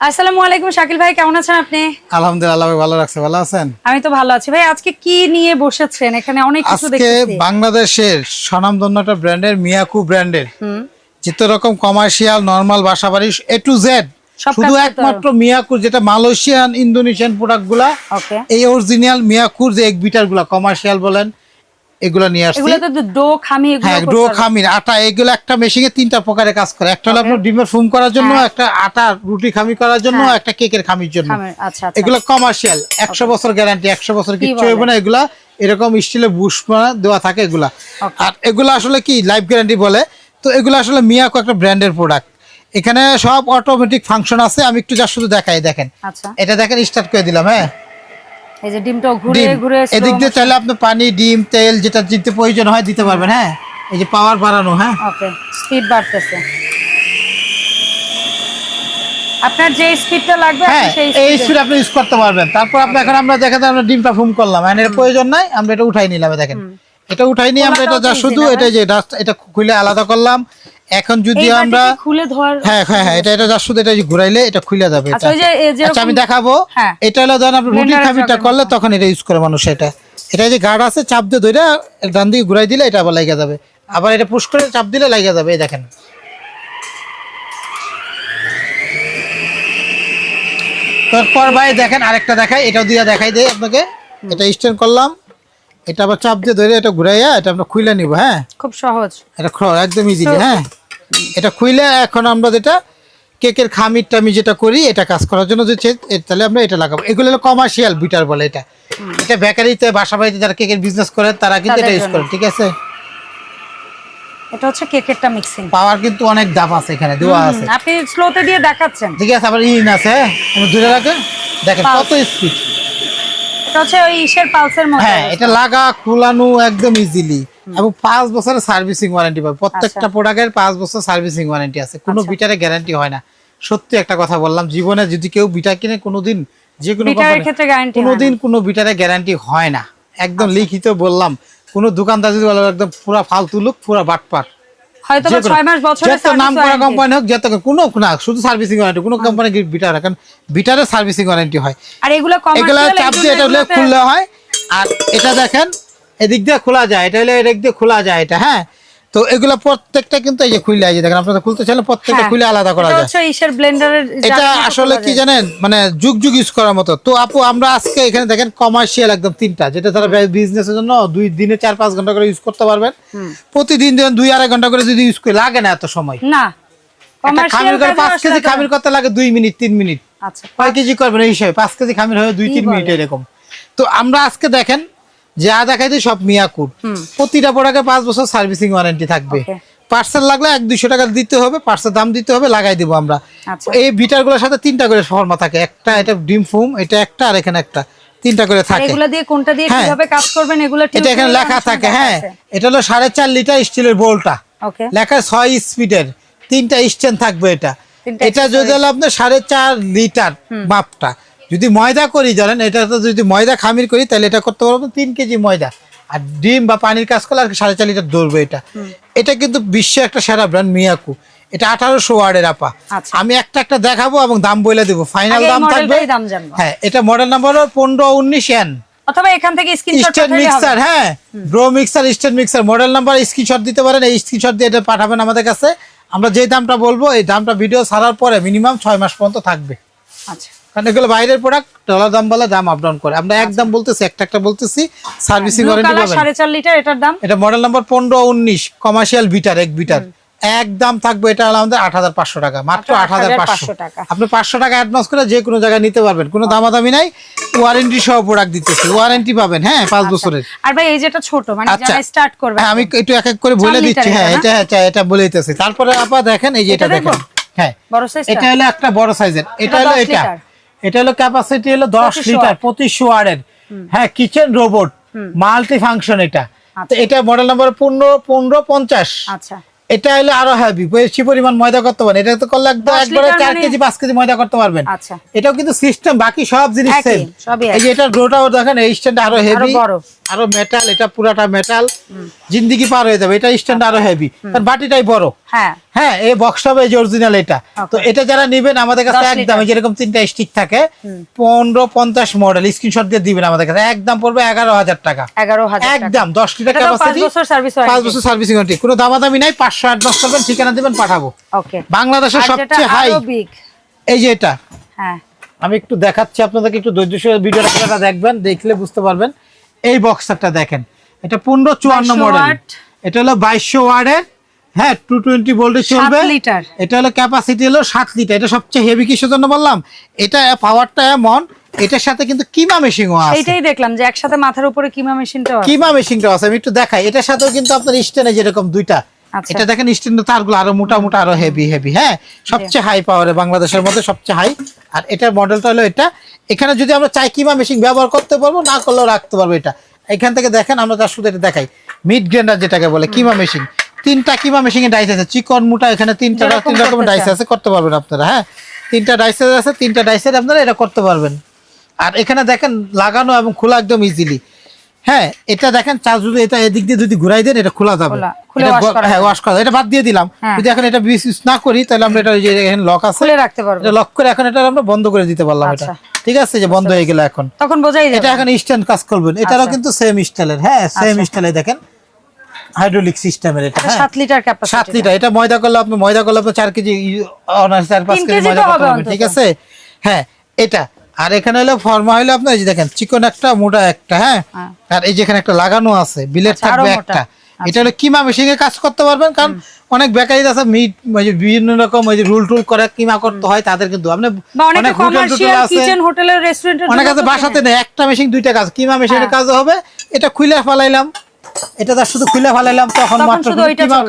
আসসালামু আলাইকুম শাকিল ভাই কেমন আছেন আপনি? আলহামদুলিল্লাহ ভালো রাখছে ভালো আছেন? আমি তো ভালো আছি। ভাই আজকে কি নিয়ে বসেছেন? এখানে অনেক কিছু আজকে বাংলাদেশের স্বনামধন্য একটা ব্র্যান্ডের মিয়াকু ব্র্যান্ডের। যত রকম কমার্শিয়াল নরমাল বাসাবাড়ি এ টু জেড শুধু একমাত্র মিয়াকু যেটা মালয়েশিয়ান ইন্দোনেশিয়ান প্রোডাক্টগুলা ওকে এই অরিজিনাল মিয়াকুর যে এক বিটারগুলা কমার্শিয়াল বলেন এগুলা নিয়ে আসছি। এগুলো তো ডো খামি এগুলো হ্যাঁ ডো। খামির আটা এগুলো একটা মেশিনে তিনটা প্রকারের কাজ করে। একটা হলো আপনার ডিমের ফুম করার জন্য একটা আটা রুটি খামি করার জন্য হ্যাঁ। একটা কেকের খামির জন্য। আচ্ছা আচ্ছা। এগুলো কমার্শিয়াল একশো বছর গ্যারান্টি একশো বছর কিচ্ছু হবে না এগুলা। এরকম স্টিলের বুশ দেওয়া থাকে এগুলা। আর এগুলো আসলে কি লাইফ গ্যারান্টি বলে। তো এগুলো আসলে মিয়াকো একটা ব্র্যান্ডের প্রোডাক্ট এখানে সব অটোমেটিক ফাংশন আছে। আমি একটু যা শুধু দেখাই দেখেন। আচ্ছা। এটা দেখেন স্টার্ট করে দিলাম হ্যাঁ। এই যে ডিমটা ঘুরে ঘুরে এদিক দিয়ে চাইলে আপনি পানি ডিম তেল যেটা দিতে প্রয়োজন হয় দিতে পারবেন হ্যাঁ? এই যে পাওয়ার বাড়ানো হ্যাঁ? ওকে স্পিড বাড়তেছে। আপনার যে স্পিডটা লাগবে হ্যাঁ সেই এই স্পিড আপনি ইউজ করতে পারবেন। তারপর আপনি এখন আমরা আমরা ডিমটা ফুম করলাম। মানে এর প্রয়োজন নাই আমরা এটা উঠাই নিলাম দেখেন। এটা উঠাই নিয়ে আমরা এটা যা শুধু এটা যে dust এটা খুলে আলাদা করলাম। এখন যদি আমরা খুলে ধোয়ার হ্যাঁ হ্যাঁ হ্যাঁ এটা এটা শুধু এটা ঘুরাইলে এটা খুলে যাবে আচ্ছা এটা যেরকম- আচ্ছা আমি দেখাবো। হ্যাঁ। এটা হলো ধরেন আপনি খামিরটা জগের করলে তখন এটা ইউজ করে মানুষ এটা। এটা যে গার্ড আছে চাপ দিয়ে ধরে ডান দিকে ঘুরাই দিলে এটা আবার লাগা যাবে। আবার এটা পুশ করে চাপ দিলে লাগা যাবে এই দেখেন। তারপর ভাই দেখেন আরেকটা দেখাই এটাও দিয়ে দেখাই দেয় আপনাকে। এটা স্ট্যান্ড করলাম। এটা আবার চাপ দিয়ে ধরে এটা ঘুরাইয়া এটা আমরা খুলে নিব হ্যাঁ? খুব সহজ। এটা একদম ইজিলি হ্যাঁ? এটা খুইলে এখন আমরা যেটা কেকের খামিরটা আমি যেটা করি এটা কাজ করার জন্য যে তাহলে আমরা এটা লাগাবো। এগুলো হলো কমার্শিয়াল বিটার বলে এটা। এটা বেকারিতে বাসা বাড়িতে যারা কেকের বিজনেস করে তারা কিন্তু এটা ইউজ করে ঠিক আছে? এটা হচ্ছে কেকেরটা মিক্সিং পাওয়ার কিন্তু অনেক দাম আছে এখানে দেওয়া আছে। আপনি স্লোতে দিয়ে দেখাচ্ছেন। ঠিক আছে আবার ইন আছে হ্যাঁ? আমি দূরে রাখে দেখেন কত স্পিড এটা হচ্ছে ওই ইসের পালসের মতো হ্যাঁ এটা লাগা খোলানো একদম ইজিলি এবং পাঁচ বছরের সার্ভিসিং ওয়ারেন্টি পাবে। প্রত্যেকটা প্রোডাক্টের পাঁচ বছর সার্ভিসিং ওয়ারেন্টি আছে। কোনো আচ্ছা। বিটারে গ্যারান্টি হয় না। সত্যি একটা কথা বললাম জীবনে যদি কেউ বিটা কিনে কোনোদিন যে কোনো ক্ষেত্রে কোনোদিন কোনো বিটারে গ্যারান্টি হয় না। একদম আচ্ছা। লিখিত বললাম কোনো দোকানদার যদি বলে একদম পুরা ফালতু লোক পুরা বাটপার। হয়তো মাস বছরের নাম করা কোম্পানি হোক যত কোনো না শুধু সার্ভিসিং ওয়ারেন্টি কোনো কোম্পানি বিটার বিটারের সার্ভিসিং ওয়ারেন্টি হয়। আর এগুলো এগুলা চাপ দিয়ে এটা খুললে হয়। আর এটা দেখেন এদিক দিয়ে খোলা যায় এটা হলে এদিক দিয়ে খোলা যায় এটা হ্যাঁ? তো এগুলো প্রত্যেকটা কিন্তু এই যে খুলে যে দেখেন আপনারা খুলতে চাইলে প্রত্যেকটা খুলে আলাদা করা যায়। ইসের ব্লেন্ডারের এটা আসলে কি জানেন মানে যুগ যুগ ইউজ করার মতো। তো আপু আমরা আজকে এখানে দেখেন কমার্শিয়াল একদম তিনটা যেটা তারা বিজনেসের জন্য দুই দিনে চার পাঁচ ঘণ্টা করে ইউজ করতে পারবেন। প্রতিদিন যেন দুই আড়াই ঘণ্টা করে যদি ইউজ করে লাগে না এত সময়। না খামির করে পাঁচ কেজি খামির করতে লাগে দুই মিনিট তিন মিনিট। আচ্ছা কয় কেজি করবেন এই হিসাবে? পাঁচ কেজি খামির হয়ে দুই তিন মিনিট এরকম। তো আমরা আজকে দেখেন যা দেখাইছি সব মিয়াকুর প্রতিটা প্রোডাক্টে পাঁচ বছর সার্ভিসিং ওয়ারেন্টি থাকবে। পার্সেল লাগলে এক দুইশো টাকা দিতে হবে পার্সেল দাম দিতে হবে লাগাই দিব আমরা। আচ্ছা। এই বিটারগুলোর সাথে তিনটা করে ফর্মা থাকে। একটা এটা ডিম ফুম এটা একটা আর এখানে একটা। তিনটা করে থাকে। এগুলা দিয়ে কোনটা দিয়ে হ্যাঁ। কীভাবে কাজ করবেন এগুলো এটা এখানে লেখা থাকে। হ্যাঁ। এটা হলো সাড়ে চার লিটার স্টিলের বোলটা ওকে। লেখা ছয় স্পিডের তিনটা স্ট্যান্ড থাকবে এটা। এটা যদি হলো আপনার সাড়ে চার লিটার মাপটা। যদি ময়দা করি জানেন এটা তো যদি ময়দা খামির করি তাহলে এটা করতে পারব তিন কেজি ময়দা। আর ডিম বা পানির কাজ করলে আর সাড়ে চার লিটার ধরবে এটা। এটা কিন্তু বিশ্বের একটা সেরা ব্র্যান্ড মিয়াকু। এটা আঠারোশো ওয়ার্ডের আপা। আচ্ছা। আমি একটা একটা দেখাবো এবং দাম বলে দেবো। ফাইনাল দাম থাকবে। হ্যাঁ এটা মডেল নাম্বার পনেরো উনিশ এন অথবা এখান থেকে স্ক্রিনশট মিক্সার হ্যাঁ। Bro mixer state mixer model number screenshot দিতে পারেন এই স্ক্রিনশট দিয়ে এটা পাঠাবেন আমাদের কাছে। আমরা যে দামটা বলব এই দামটা ভিডিও ছাড়ার পরে মিনিমাম ছয় মাস পর্যন্ত থাকবে। আচ্ছা। কারণ এগুলো বাইরের প্রোডাক্ট ডলার দাম বলে দাম আপ ডাউন করে। আমরা একদম বলতেছি একটা একটা বলতেছি সার্ভিসিং ওয়ারেন্টি পাবেন। সাড়ে চার লিটার এটার দাম? এটা মডেল নাম্বার পনেরো উনিশ কমার্শিয়াল বিটার এক বিটার একদম থাকবে এটা আমাদের আট হাজার পাঁচশো টাকা মাত্র আট হাজার পাঁচশো। 8,500 টাকা। আপনি পাঁচশো টাকা অ্যাডভান্স করে যে কোনো জায়গায় নিতে পারবেন। কোনো দামাদামি নাই ওয়ারেন্টি সহ প্রোডাক্ট দিতেছি। ওয়ারেন্টি পাবেন হ্যাঁ পাঁচ বছরের। আর ভাই এই যেটা ছোট মানে আচ্ছা। যারা স্টার্ট করবে হ্যাঁ আমি একটু এক এক করে বলে দিচ্ছি। হ্যাঁ এটা এটা এটা বলে দিতেছি। তারপরে আপা দেখেন এই যে এটা দেখেন। হ্যাঁ। বড় এটা হলো একটা বড় সাইজের এটা হলো এটা। এটা হলো ক্যাপাসিটি হলো দশ লিটার। পঁচিশশো ওয়ার্ডের হ্যাঁ কিচেন রোবট মাল্টি ফাংশন এটা। এটা মডেল নাম্বার পনেরো পনেরো পঞ্চাশ। আচ্ছা। এটা হলো আরও হেভি বেশি পরিমাণ ময়দা করতে পারেন এটা তো করলে একবারে চার মানে- কেজি পাঁচ কেজি ময়দা করতে পারবেন। আচ্ছা। এটাও কিন্তু সিস্টেম বাকি সব জিনিস সেম এই যে এটা ডোটাও দেখেন এই স্ট্যান্ড আরও হেভি বড়। আরও মেটাল এটা পুরাটা মেটাল জিন্দিগি পার হয়ে যাবে এটা স্ট্যান্ড আরও হেভি কারণ বাটিটাই বড়। হ্যাঁ। হ্যাঁ এই বক্সটা হবে এই যে অরিজিনাল এটা। তো এটা যারা নিবেন আমাদের কাছে একদম যেরকম তিনটা স্টিক থাকে পনেরো পঞ্চাশ মডেল স্ক্রিনশট দিয়ে দিবেন আমাদের কাছে। একদম পড়বে এগারো হাজার টাকা। এগারো হাজার। একদম দশ লিটার ক্যাপাসিটি বছর সার্ভিস পাঁচ বছর সার্ভিসিং ওয়ারেন্টি কোনো দামাদামি নাই পাঁচশো অ্যাডভান্স করবেন ঠিকানা দিবেন পাঠাবো। বাংলাদেশের সবচেয়ে হাই এই যে এটা। হ্যাঁ। আমি একটু দেখাচ্ছি আপনাদেরকে একটু ধৈর্য সহকারে ভিডিওটা দেখবেন দেখলে বুঝতে পারবেন। এই বক্সারটা দেখেন। এটা পনেরো চুয়ান্ন মডেল এটা হলো বাইশশো ওয়ার্ডের হ্যাঁ টু টোয়েন্টি ভোল্টে চলবে। লিটার। এটা হলো ক্যাপাসিটি হলো সাত লিটার। এটা সবচেয়ে হেভি কিসের জন্য বললাম? এটা পাওয়ারটা এমন এটার সাথে কিন্তু কিমা মেশিনও আছে। এইটাই দেখলাম যে একসাথে মাথার উপরে কিমা মেশিনটাও আছে। কিমা মেশিনটা আছে। আমি একটু দেখাই। এটার সাথেও কিন্তু আপনার স্টেনে যেরকম দুইটা। আচ্ছা। এটা দেখেন স্টেনের তারগুলো আরও মোটা মোটা আরও হেভি হেভি হ্যাঁ? সবচেয়ে হাই পাওয়ারে বাংলাদেশের মধ্যে সবচেয়ে হাই আর এটার মডেলটা হলো এটা। এখানে যদি আমরা চাই কিমা মেশিন ব্যবহার করতে পারব না করলেও রাখতে পারব এটা। এখান থেকে দেখেন আমরা তার শুধু এটা দেখাই। মিড গ্রেন্ডার যেটাকে বলে কিমা মেশিন তিনটা কিমা মেশিনে ডাইস আছে। চিকন মোটা এখানে তিনটা তিন রকমের ডাইস আছে করতে পারবেন আপনারা হ্যাঁ? তিনটা ডাইসের আছে তিনটা ডাইসের আপনারা এটা করতে পারবেন। আর এখানে দেখেন লাগানো এবং খোলা একদম ইজিলি হ্যাঁ এটা দেখেন চার্জ যদি এটা এদিক দিয়ে যদি ঘুরাই দেন এটা খোলা যাবে। হ্যাঁ ওয়াশ করা এটা বাদ দিয়ে দিলাম। হ্যাঁ। যদি এখন এটা ইউজ না করি তাহলে আমরা এটা যে এখানে লক আছে। রাখতে পারব। এটা লক করে এখন এটা আমরা বন্ধ করে দিতে পারলাম এটা। আচ্ছা। ঠিক আছে যে বন্ধ হয়ে গেল এখন। তখন বোঝাই এটা এখন স্ট্যান্ড কাজ করবেন। এটারও আচ্ছা। কিন্তু সেম স্টাইলের হ্যাঁ সেম স্টাইলে দেখেন। হাইড্রোলিক সিস্টেমের এটা হ্যাঁ? সাত লিটার ক্যাপাসিটি লিটার এটা ময়দা করলে আপনি ময়দা করলে আপনি চার কেজি অনার্স চার পাঁচ তিন কেজি কেজি ময়দা করতে হবে ঠিক আছে? হ্যাঁ এটা। আর এখানে হলো ফর্মা হলো আপনার এই যে দেখেন চিকন একটা মোটা একটা হ্যাঁ? হ্যাঁ। আর এই যেখানে একটা লাগানো আছে বিলেট আচ্ছা, থাকবে একটা। এটা হলো কিমা মেশিনে কাজ করতে পারবেন কারণ অনেক বেকারি আছে মিট বিভিন্ন রকম ওই যে রুল টুল করে কিমা করতে হয় তাদের কিন্তু আপনি অনেক হোটেল টোটেল কমার্শিয়াল আছে। কিচেন হোটেলের রেস্টুরেন্টের অনেক আছে বাসাতে নেই একটা মেশিন দুইটা কাজ কিমা মেশিনের কাজ হবে এটা খুলে ফেলাইলাম। এটা তার শুধু খুলে ফেলাইলাম তখন মাত্র।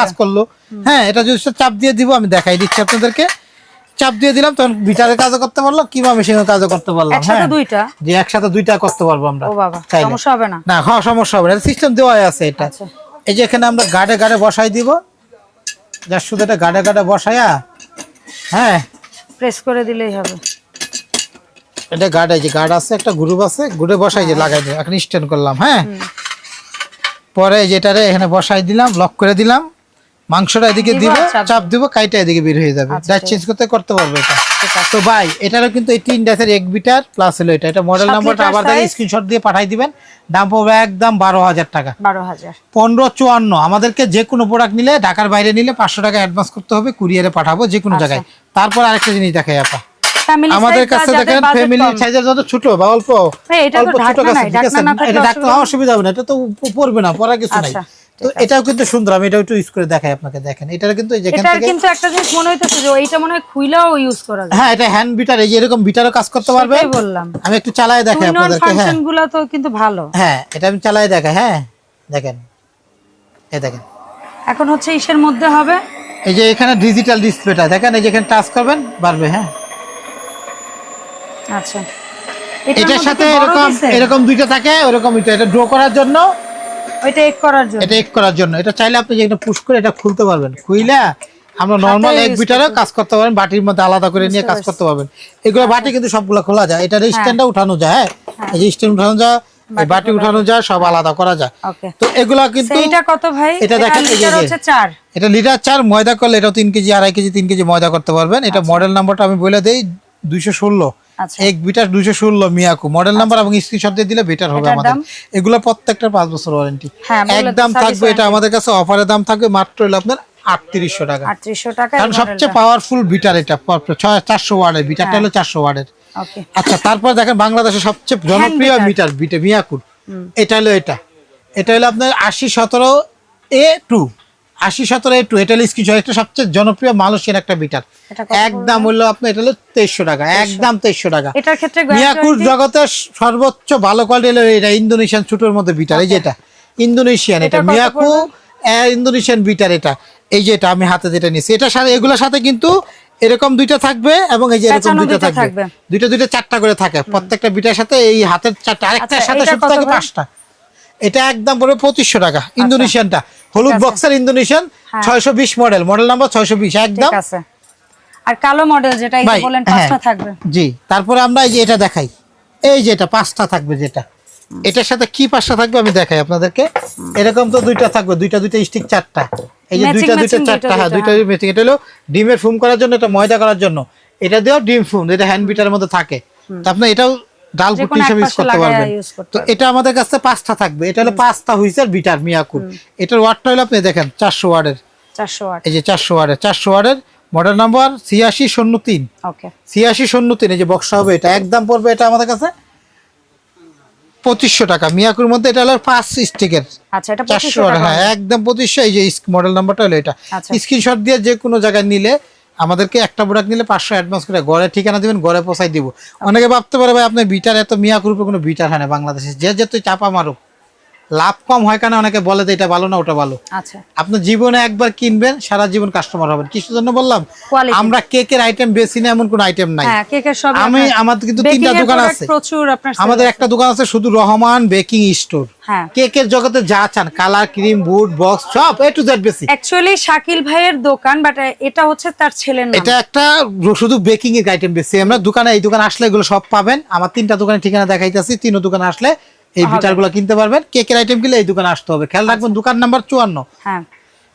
কাজ করল। হ্যাঁ এটা যদি চাপ দিয়ে দিব আমি দেখাই দিচ্ছি আপনাদেরকে। চাপ দিয়ে দিলাম তখন ভিটারের কাজও করতে পারল কিমা মেশিনের কাজও করতে পারলাম হ্যাঁ। দুইটা? যে একসাথে দুইটা করতে পারব আমরা। সমস্যা হবে না। না হ্যাঁ সমস্যা হবে না সিস্টেম দেওয়া আছে এটা। আচ্ছা। এই যে এখানে আমরা গাড়ে গাড়ে বসাই দিব। যার শুধু এটা গাড়ে গাড়ে বসায়া হ্যাঁ। প্রেস করে দিলেই হবে। এটা গার্ড আছে গার্ড আছে একটা গ্রুপ আছে গ্রুপে বসাই যে লাগাই দিলাম এখন স্ট্যান্ড করলাম হ্যাঁ। পরে যেটারে এখানে বসাই দিলাম লক করে দিলাম মাংসটা এদিকে দিব চাপ দিব কাইটা এদিকে বের হয়ে যাবে। আচ্ছা, ডাইস ঠিক চেঞ্জ করতে করতে পারবে এটা। তো ভাই এটারও কিন্তু এই তিন ডাসের এক বিটার প্লাস হলো এটা। এটা মডেল নাম্বারটা আবার size। স্ক্রিনশট দিয়ে পাঠাই দিবেন। দাম পড়বে একদম বারো হাজার টাকা। বারো হাজার। পনেরো চুয়ান্ন। আমাদেরকে যে কোনো প্রোডাক্ট নিলে ঢাকার বাইরে নিলে পাঁচশো টাকা অ্যাডভান্স করতে হবে কুরিয়ারে পাঠাবো যে কোনো আচ্ছা। জায়গায়। তারপর আরেকটা জিনিস দেখাই আপা। আমাদের কাছে দেখেন ফ্যামিলি সাইজের যত ছোট বা অল্প এটা অল্প ছোট কাছে ঠিক আছে? না এটা ডাক্তার অসুবিধা হবে। না এটা তো পড়বে না পড়ার কিছু নাই। আচ্ছা, তো এটাও কিন্তু সুন্দর আমি এটাও একটু ইউজ করে দেখাই আপনাকে দেখেন। এটার কিন্তু যেখান থেকে কিন্তু একটা জিনিস মনে হইতেছে যে এইটা মনে হয় খুইলাও ইউজ করা যায়। হ্যাঁ এটা হ্যান্ড বিটার এই এরকম বিটারও কাজ করতে পারবে বললাম। আমি একটু চালাই দেখাই আপনাদেরকে হ্যাঁ। ফাংশনগুলো তো কিন্তু ভালো। হ্যাঁ এটা আমি চালাই দেখাই হ্যাঁ। দেখেন এই দেখেন। এখন হচ্ছে ইসের মধ্যে হবে। এই যে এখানে ডিজিটাল ডিসপ্লেটা দেখেন এই যে এখানে টাচ করবেন বাড়বে হ্যাঁ। আচ্ছা। এটার সাথে এরকম এরকম দুইটা থাকে ওরকম এটা এটা ড্র করার জন্য। ওইটা এক করার জন্য। এটা এক করার জন্য। এটা চাইলে আপনি যেটা পুশ করে এটা খুলতে পারবেন। খুইলা আমরা নর্মাল এক বিটারও কাজ করতে পারবেন বাটির মধ্যে আলাদা করে নিয়ে কাজ করতে পারবেন। এগুলো বাটি কিন্তু সবগুলো খোলা যায়। এটার স্ট্যান্ডটা উঠানো যায় হ্যাঁ? এই যে স্ট্যান্ড উঠানো যায় এই বাটি উঠানো যায় সব আলাদা করা যায়। তো এগুলা কিন্তু সেইটা কত ভাই? এটা দেখেন এই লিটার হচ্ছে এটা লিটার চার ময়দা করলে এটাও তিন কেজি আড়াই কেজি তিন কেজি ময়দা করতে পারবেন। এটা মডেল নাম্বারটা আমি বলে দেই দুইশো ষোলো। আচ্ছা এক বিটার দুইশো ষোলো মিয়াকু। মডেল নাম্বার এবং স্ক্রিনশট দিয়ে দিলে বেটার হবে আমাদের। এগুলো প্রত্যেকটা পাঁচ বছর ওয়ারেন্টি হ্যাঁ, একদম থাকবে এটা আমাদের কাছে। অফারের দাম থাকবে মাত্র হলো আপনার আটত্রিশশো টাকা। আটত্রিশশো টাকা কারণ সবচেয়ে পাওয়ারফুল বিটার এটা ছয় চারশো ওয়ার্ডের বিটারটা হ্যাঁ। হলো চারশো ওয়ার্ডের আচ্ছা তারপর দেখেন বাংলাদেশের সবচেয়ে জনপ্রিয় মিটার বিটা মিয়াকুর। এটা হলো এটা। এটা হলো আপনার আশি সতেরো এ টু আশি সতেরো এ টু এটা স্ক্রিনশট এটা সবচেয়ে জনপ্রিয় মালয়েশিয়ান একটা বিটার। এটা একদম হলো আপনার এটা হলো তেইশশো টাকা একদম তেইশশো। টাকা। এটার ক্ষেত্রে মিয়াকুর জগতের সর্বোচ্চ ভালো কোয়ালিটি হলো এটা ইন্দোনেশিয়ান ছোটোর মধ্যে বিটার এই যেটা ইন্দোনেশিয়ান এটা। এটা মিয়াকু ইন্দোনেশিয়ান বিটার এটা। এই যে এটা আমি হাতে যেটা নিয়েছি। এটার সাথে এগুলোর সাথে কিন্তু এরকম দুইটা থাকবে এবং এই যে এরকম দুইটা থাকবে। দুইটা দুইটা চারটা করে থাকে। প্রত্যেকটা বিটার সাথে এই হাতের চারটা আরেকটার আচ্ছা, সাথে এটা থাকে পাঁচটা। এটা একদম পড়বে পঁচিশশো টাকা ইন্দোনেশিয়ানটা। হলুদ বক্সের ইন্দোনেশিয়ান ছয়শো বিশ মডেল মডেল নাম্বার ছয়শো বিশ একদম। আর কালো মডেল যেটা বলেন হ্যাঁ। পাঁচটা থাকবে। জি তারপরে আমরা এই যে এটা দেখাই। এই যে এটা পাঁচটা থাকবে যেটা। এটার সাথে কি পাঁচটা থাকবে আমি দেখাই আপনাদেরকে। এরকম তো দুইটা থাকবে দুইটা দুইটা স্টিক চারটা। এই যে দুইটা দুইটা চারটা হ্যাঁ দুইটা, ম্যাচিং এটা হলো ডিমের ফুম করার জন্য এটা ময়দা করার জন্য। এটা দিয়েও ডিম ফুম এটা হ্যান্ড বিটারের মধ্যে থাকে। তো আপনি এটাও ডাল এক হিসেবে ইউজ করতে পারবেন। তো এটা আমাদের কাছে পাঁচটা থাকবে। এটা হলো পাঁচটা হুইসের বিটার মিয়াকুর এটার ওয়াটটা হলো আপনি দেখেন চারশো ওয়ার্ডের। চারশো আট এই যে চারশো ওয়ার্ডের চারশো ওয়ার্ডের মডেল নাম্বার ছিয়াশি শূন্য তিন। ওকে ছিয়াশি শূন্য তিন এই যে বক্সা হবে এটা। একদম পড়বে এটা আমাদের কাছে পঁচিশশো টাকা। মিয়াকুর মধ্যে এটা হলো পাঁচ স্টিকের আচ্ছা এটা চারশো হ্যাঁ একদম পঁচিশশো। এই যে মডেল নাম্বারটা হলো এটা। আচ্ছা। স্ক্রিনশট দিয়ে যে কোনো জায়গায় নিলে আমাদেরকে একটা প্রোডাক্ট নিলে পাঁচশো অ্যাডভান্স করে গড়ে ঠিকানা দেবেন, গড়ে পোসাই দিব। অনেকে ভাবতে পারে ভাই, আপনার বিটার এত মিয়া গ্রুপে কোনো বিটার হয় না বাংলাদেশে। যে যেহেতু চাপা মারুক। লাভ কম হয় কেন? অনেকে বলে যে এটা ভালো না ওটা ভালো। আচ্ছা। আপনি জীবনে একবার কিনবেন সারা জীবন কাস্টমার হবেন। কিসের জন্য বললাম। আমরা কেকের আইটেম বেশি না এমন কোনো আইটেম নাই। হ্যাঁ আমি আমাদের কিন্তু তিনটা দোকান আছে। আমাদের একটা দোকান আছে শুধু রহমান বেকিং স্টোর হ্যাঁ। কেকের জগতে যা চান কালার ক্রিম বুট বক্স সব এ টু জেড বেশি। অ্যাকচুয়ালি শাকিল ভাইয়ের দোকান বাট এটা হচ্ছে তার ছেলের নাম। এটা একটা শুধু বেকিং এর আইটেম বেশি। আমরা দোকানে এই দোকানে আসলে এগুলো সব পাবেন। আমার তিনটা দোকানের ঠিকানা দেখাইতেছি। তিনও দোকানে আসলে এই বিটারগুলো কিনতে পারবেন। কেকের আইটেম কিনলে এই দোকানে আসতে হবে। খেয়াল রাখবেন দোকান নাম্বার চুয়ান্ন। হ্যাঁ।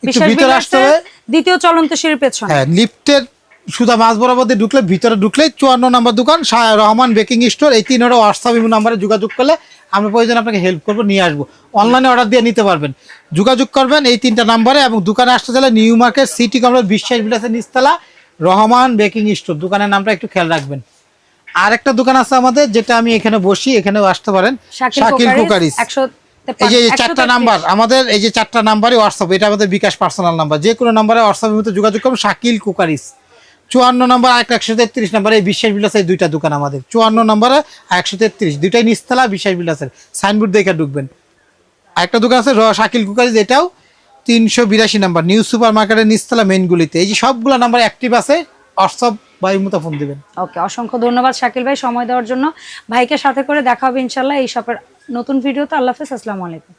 একটু ভিতরে আসতে হবে। দ্বিতীয় চলন্ত সিঁড়ির পেছনে। হ্যাঁ লিফটের সুদা মাছ বরাবর ঢুকলে ভিতরে ঢুকলে চুয়ান্ন নম্বর দোকান রহমান বেকিং স্টোর এই তিনটা হোয়াটসঅ্যাপ নাম্বারে যোগাযোগ করলে আমরা প্রয়োজন আপনাকে হেল্প করব নিয়ে আসব। অনলাইনে অর্ডার দিয়ে নিতে পারবেন। যোগাযোগ করবেন এই তিনটা নাম্বারে এবং দোকানে আসতে চাইলে নিউ মার্কেট সিটি কমপ্লেক্স বিশ্বাস বিলাসের নিচতলা রহমান বেকিং স্টোর। দোকানের নামটা একটু খেয়াল রাখবেন। আর একটা দোকান আছে আমাদের যেটা আমি এখানে বসি এখানেও আসতে পারেন। শাকিল কুকারিস এই যে চারটা নাম্বার আমাদের এই যে চারটা নাম্বারই হোয়াটসঅ্যাপ এটা আমাদের বিকাশ পার্সোনাল নাম্বার। যে কোনো নাম্বারে হোয়াটসঅ্যাপের মধ্যে যোগাযোগ করুন শাকিল কুকারিস। চুয়ান্ন নাম্বার আর একশো তেত্রিশ নাম্বার এই বিশ্বাস বিলাস এই দুইটা দোকান আমাদের। চুয়ান্ন নাম্বারে আর একশো তেত্রিশ দুইটাই নিস্তলা বিশ্বাস বিলাসের। সাইনবোর্ড দেখে ঢুকবেন। আরেকটা দোকান আছে র- শাকিল কুকারিস এটাও তিনশো বিরাশি নাম্বার। নিউ সুপার মার্কেটের নিস্তলা মেনগুলিতে এই যে সবগুলো নাম্বার অ্যাক্টিভ আছে হোয়াটসঅ্যাপ ভাই মতো দিবেন। ওকে অসংখ্য ধন্যবাদ শাকিল ভাই সময় দেওয়ার জন্য। ভাইকে সাথে করে দেখা হবে ইনশাল্লাহ এই শপের নতুন ভিডিওতে আল্লাহ হাফেজ, আসসালামু আলাইকুম।